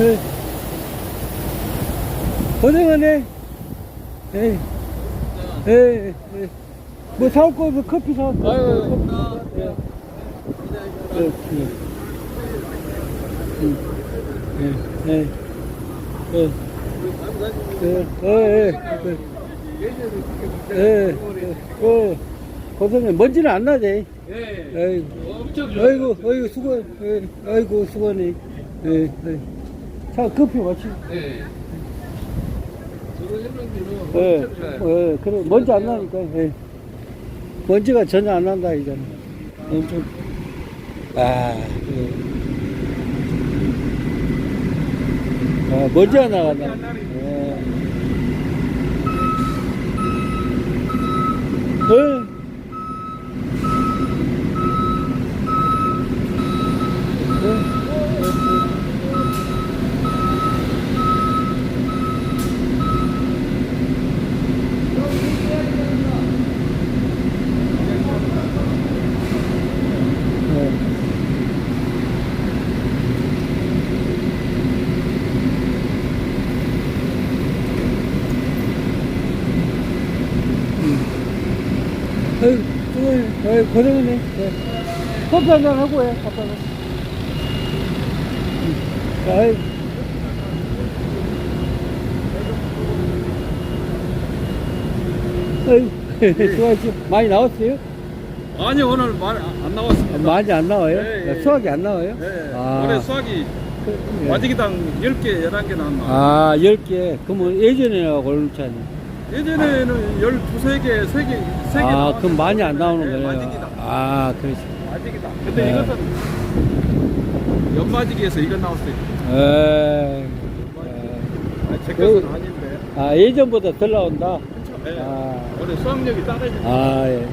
예. 고생하네. 예. 예, 예. 뭐 사올 거면 커피 사올까? 아유, 예. 예, 예. 음. 예, 예. 예. 예, 예, 예. 예, 예. 예. 고생해. 먼지는 안 나지. 예. 아이고. 아이고, 수고, 예. 아이고, 수고하네. 예, 예. 자, 커피 마시. 예. 저거 해놓기는 예. 예, 그래. 먼지 안 나니까, 예. 먼지가 전혀 안 난다, 이제는. 엄청. 아, 예. 아, 먼지 안 나간다. 예. 예. 예. 아유. 아유, 고생했네. 네. 커피 한잔 하고 해. 응. 아이. 아유, 수고하셨어. 많이 나왔어요? 아니 오늘 많이 안 나왔습니다. 많이 안 나와요? 예, 예. 수학이 안 나와요? 예. 아. 올해 수학이 예. 와지기당 10개, 11개 나왔나. 아, 10개. 그러면 예전에하고 얼마 차이 예전에는 12개, 3개, 3개 아, 그럼 많이 안 나오는 예, 거예요? 와지기당. 아, 그렇지. 와지기당. 근데 네. 이것은 연마지기에서 이거 나왔어요. 에, 아, 제 것은 그- 아닌데. 아, 예전보다 덜 나온다? 예. 아. 올해 수학력이 떨어지네. 아, 예.